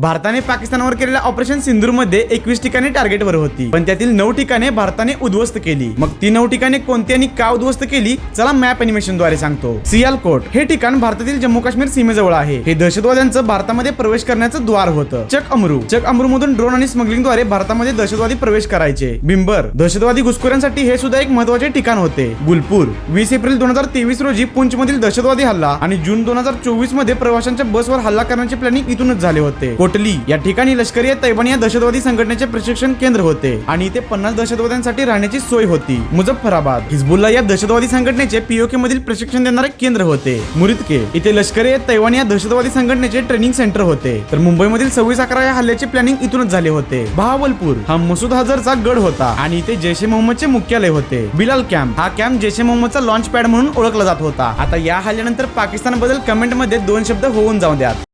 भारताने पाकिस्तानवर केलेल्या ऑपरेशन सिंदूरमध्ये एकवीस ठिकाणी टार्गेटवर होती. पण त्यातील नऊ ठिकाणे भारताने उद्ध्वस्त केली. मग ती नऊ ठिकाणे कोणती आणि का उद्ध्वस्त केली? चला मॅप अॅनिमेशनद्वारे सांगतो. सियालकोट हे ठिकाण भारतातील जम्मू काश्मीर सीमेजवळ आहे. हे दहशतवाद्यांचं भारतामध्ये प्रवेश करण्याचं द्वार होतं. चक अमरू. चक अमरू मधून ड्रोन आणि स्मगलिंगद्वारे भारतामध्ये दहशतवादी प्रवेश करायचे. बिंबर. दहशतवादी घुसखोऱ्यांसाठी हे सुद्धा एक महत्त्वाचे ठिकाण होते. गुलपूर. वीस एप्रिल दोन हजार तेवीस रोजी पुंच मधील दहशतवादी हल्ला आणि जून दोन हजार चोवीसमध्ये प्रवाशांच्या बसवर हल्ला करण्याचे प्लॅनिंग इथूनच झाले होते. कोटली या ठिकाणी लष्करी तैवान या दहशतवादी संघटनेचे प्रशिक्षण केंद्र होते आणि इथे पन्नास दहशतवाद्यांसाठी राहण्याची सोय होती. मुझफ्फराबाद. हिजबुल्ला या दहशतवादी संघटनेचे पीओके मधील प्रशिक्षण देणारे केंद्र होते. मुरिदके इथे लष्करी तैवान या दहशतवादी संघटनेचे ट्रेनिंग सेंटर होते. तर मुंबईमधील सव्वीस अकरा या हल्ल्याचे प्लॅनिंग इथूनच झाले होते. बहावलपूर हा मसूद हजरचा गड होता आणि इथे जैश ए मोहम्मदचे मुख्यालय होते. बिलाल कॅम्प हा कॅम्प जैश ए मोहम्मदचा लॉन्च पॅड म्हणून ओळखला जात होता. आता या हल्ल्यानंतर पाकिस्तानबद्दल कमेंटमध्ये दोन शब्द होऊन जाऊ द्यात.